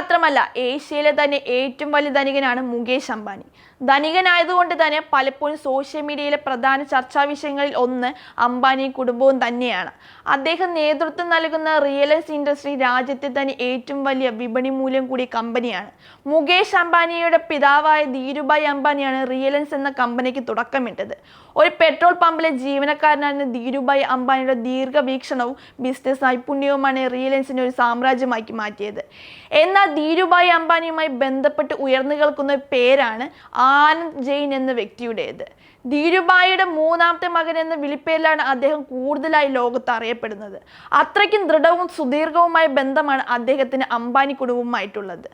മാത്രമല്ല ഏഷ്യയിലെ തന്നെ ഏറ്റവും വലിയ ധനികനാണ് മുകേഷ് അംബാനി. ധനികനായതുകൊണ്ട് തന്നെ പലപ്പോഴും സോഷ്യൽ മീഡിയയിലെ പ്രധാന ചർച്ചാ വിഷയങ്ങളിൽ ഒന്ന് അംബാനി കുടുംബവും തന്നെയാണ്. അദ്ദേഹം നേതൃത്വം നൽകുന്ന റിയലൻസ് ഇൻഡസ്ട്രി രാജ്യത്തെ തന്നെ ഏറ്റവും വലിയ വിപണി മൂല്യം കൂടിയ കമ്പനിയാണ്. മുകേഷ് അംബാനിയുടെ പിതാവായ ധീരുഭായ് അംബാനിയാണ് റിയലൻസ് എന്ന കമ്പനിക്ക് തുടക്കമിട്ടത്. ഒരു പെട്രോൾ പമ്പിലെ ജീവനക്കാരനായിരുന്ന ധീരുഭായ് അംബാനിയുടെ ദീർഘവീക്ഷണവും ബിസിനസ് നൈപുണ്യവുമാണ് റിയലൻസിനെ ഒരു സാമ്രാജ്യമാക്കി മാറ്റിയത്. എന്നാൽ ധീരുഭായ് അംബാനിയുമായി ബന്ധപ്പെട്ട് ഉയർന്നു കേൾക്കുന്ന പേരാണ് ആനന്ദ് ജെയിൻ എന്ന വ്യക്തിയുടേത്. ധീരുഭായിയുടെ മൂന്നാമത്തെ മകൻ എന്ന വിളിപ്പേരിലാണ് അദ്ദേഹം കൂടുതലായി ലോകത്ത് അറിയപ്പെടുന്നത്. അത്രയ്ക്കും ദൃഢവും സുദീർഘവുമായ ബന്ധമാണ് അദ്ദേഹത്തിന് അംബാനി കുടുംബവുമായിട്ടുള്ളത്.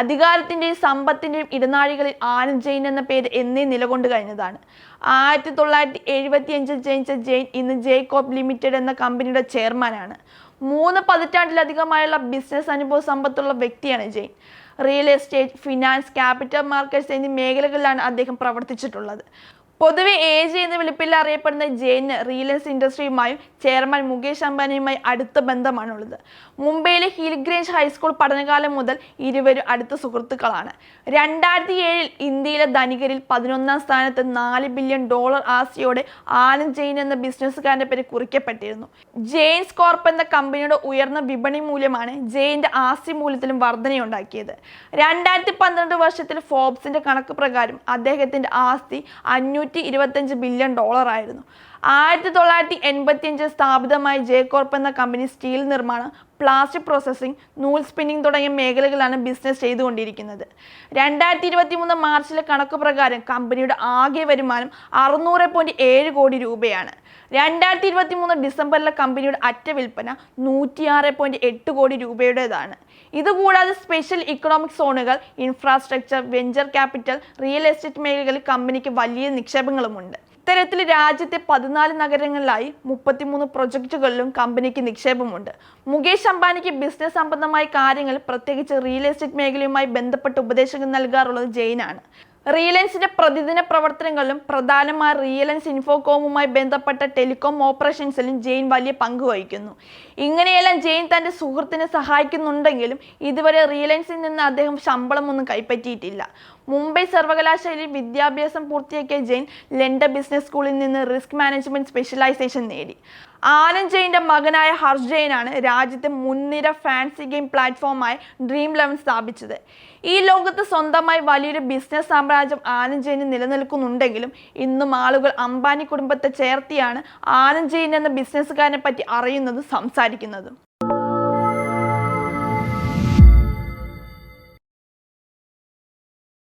അധികാരത്തിന്റെയും സമ്പത്തിന്റെയും ഇടനാഴികളിൽ ആനന്ദ് ജെയിൻ എന്ന പേര് എന്നേ നിലകൊണ്ട് കഴിഞ്ഞതാണ്. ആയിരത്തി തൊള്ളായിരത്തി എഴുപത്തി അഞ്ചിൽ ജനിച്ച ജെയിൻ ഇന്ന് ജേക്കോബ് ലിമിറ്റഡ് എന്ന കമ്പനിയുടെ ചെയർമാനാണ്. മൂന്ന് പതിറ്റാണ്ടിലധികമായുള്ള ബിസിനസ് അനുഭവ സമ്പത്തുള്ള വ്യക്തിയാണ് Jain. Real estate finance capital markets എന്നീ മേഖലകളിലാണ് അദ്ദേഹം പ്രവർത്തിച്ചിട്ടുള്ളത്. പൊതുവെ എ ജെ എന്ന വിളിപ്പിൽ അറിയപ്പെടുന്ന ജെയിന് റിയലൻസ് ഇൻഡസ്ട്രിയുമായും ചെയർമാൻ മുകേഷ് അംബാനിയുമായി അടുത്ത ബന്ധമാണുള്ളത്. മുംബൈയിലെ ഹിൽഗ്രേഞ്ച് ഹൈസ്കൂൾ പഠനകാലം മുതൽ ഇരുവരും അടുത്ത സുഹൃത്തുക്കളാണ്. രണ്ടായിരത്തി ഏഴിൽ ഇന്ത്യയിലെ ധനികരിൽ പതിനൊന്നാം സ്ഥാനത്ത് നാല് ബില്യൺ ഡോളർ ആസ്തിയോടെ ആനന്ദ് ജെയിൻ എന്ന ബിസിനസ്സുകാരന്റെ പേര് കുറിക്കപ്പെട്ടിരുന്നു. ജെയിൻസ് കോർപ്പ് എന്ന കമ്പനിയുടെ ഉയർന്ന വിപണി മൂല്യമാണ് ജെയിന്റെ ആസ്തി മൂല്യത്തിലും വർധനയുണ്ടാക്കിയത്. രണ്ടായിരത്തി പന്ത്രണ്ട് വർഷത്തിൽ ഫോബ്സിന്റെ കണക്ക് പ്രകാരം അദ്ദേഹത്തിന്റെ ആസ്തി അഞ്ഞൂറ്റി ഇരുപത്തഞ്ച് ബില്യൺ ഡോളർ ആയിരുന്നു ആയിരത്തി തൊള്ളായിരത്തി എൺപത്തിയഞ്ചിൽ സ്ഥാപിതമായ ജെ കോർപ്പ് എന്ന കമ്പനി സ്റ്റീൽ നിർമ്മാണം പ്ലാസ്റ്റിക് പ്രോസസ്സിംഗ് നൂൽ സ്പിന്നിംഗ് തുടങ്ങിയ മേഖലകളാണ് ബിസിനസ് ചെയ്തുകൊണ്ടിരിക്കുന്നത്. രണ്ടായിരത്തി ഇരുപത്തി മൂന്ന് മാർച്ചിലെ കണക്ക് പ്രകാരം കമ്പനിയുടെ ആകെ വരുമാനം അറുന്നൂറ് പോയിന്റ് ഏഴ് കോടി രൂപയാണ്. രണ്ടായിരത്തി ഇരുപത്തി മൂന്ന് ഡിസംബറിലെ കമ്പനിയുടെ അറ്റ വിൽപ്പന നൂറ്റിയാറ് പോയിന്റ് എട്ട് കോടി രൂപയുടേതാണ്. ഇതുകൂടാതെ സ്പെഷ്യൽ ഇക്കണോമിക് സോണുകൾ infrastructure venture capital real estate മേഖലകളിൽ കമ്പനിക്ക് വലിയ നിക്ഷേപങ്ങളുമുണ്ട്. ഇത്തരത്തിൽ രാജ്യത്തെ പതിനാല് നഗരങ്ങളിലായി മുപ്പത്തിമൂന്ന് പ്രൊജക്റ്റുകളിലും കമ്പനിക്ക് നിക്ഷേപമുണ്ട്. മുകേഷ് അംബാനിക്ക് ബിസിനസ് സംബന്ധമായ കാര്യങ്ങൾ പ്രത്യേകിച്ച് റിയൽ എസ്റ്റേറ്റ് മേഖലയുമായി ബന്ധപ്പെട്ട് ഉപദേശങ്ങൾ നൽകാറുള്ളത് ജെയിനാണ്. റിയലൻസിന്റെ പ്രതിദിന പ്രവർത്തനങ്ങളിലും പ്രധാനമായ റിയലൻസ് ഇൻഫോകോമുമായി ബന്ധപ്പെട്ട ടെലികോം ഓപ്പറേഷൻസിലും ജെയിൻ വലിയ പങ്ക് വഹിക്കുന്നു. ഇങ്ങനെയെല്ലാം ജെയിൻ തന്റെ സുഹൃത്തിനെ സഹായിക്കുന്നുണ്ടെങ്കിലും ഇതുവരെ റിയലൻസിൽ നിന്ന് അദ്ദേഹം ശമ്പളമൊന്നും കൈപ്പറ്റിയിട്ടില്ല. മുംബൈ സർവകലാശാലയിൽ വിദ്യാഭ്യാസം പൂർത്തിയാക്കിയ ജെയിൻ ലണ്ടൻ ബിസിനസ് സ്കൂളിൽ നിന്ന് റിസ്ക് മാനേജ്മെന്റ് സ്പെഷ്യലൈസേഷൻ നേടി. ആനന്ദ് ജെയിന്റെ മകനായ ഹർഷ് ജെയിനാണ് രാജ്യത്തെ മുൻനിര ഫാൻസി ഗെയിം പ്ലാറ്റ്ഫോമായ ഡ്രീം ലെവൻ സ്ഥാപിച്ചത്. ഈ ലോകത്ത് സ്വന്തമായി വലിയൊരു ബിസിനസ് സാമ്രാജ്യം ആനന്ദ് ജെയിന് നിലനിൽക്കുന്നുണ്ടെങ്കിലും ഇന്നും ആളുകൾ അംബാനി കുടുംബത്തെ ചേർത്തിയാണ് ആനന്ദ് ജെയിൻ എന്ന ബിസിനസ്സുകാരനെ പറ്റി അറിയുന്നതും സംസാരിക്കുന്നതും.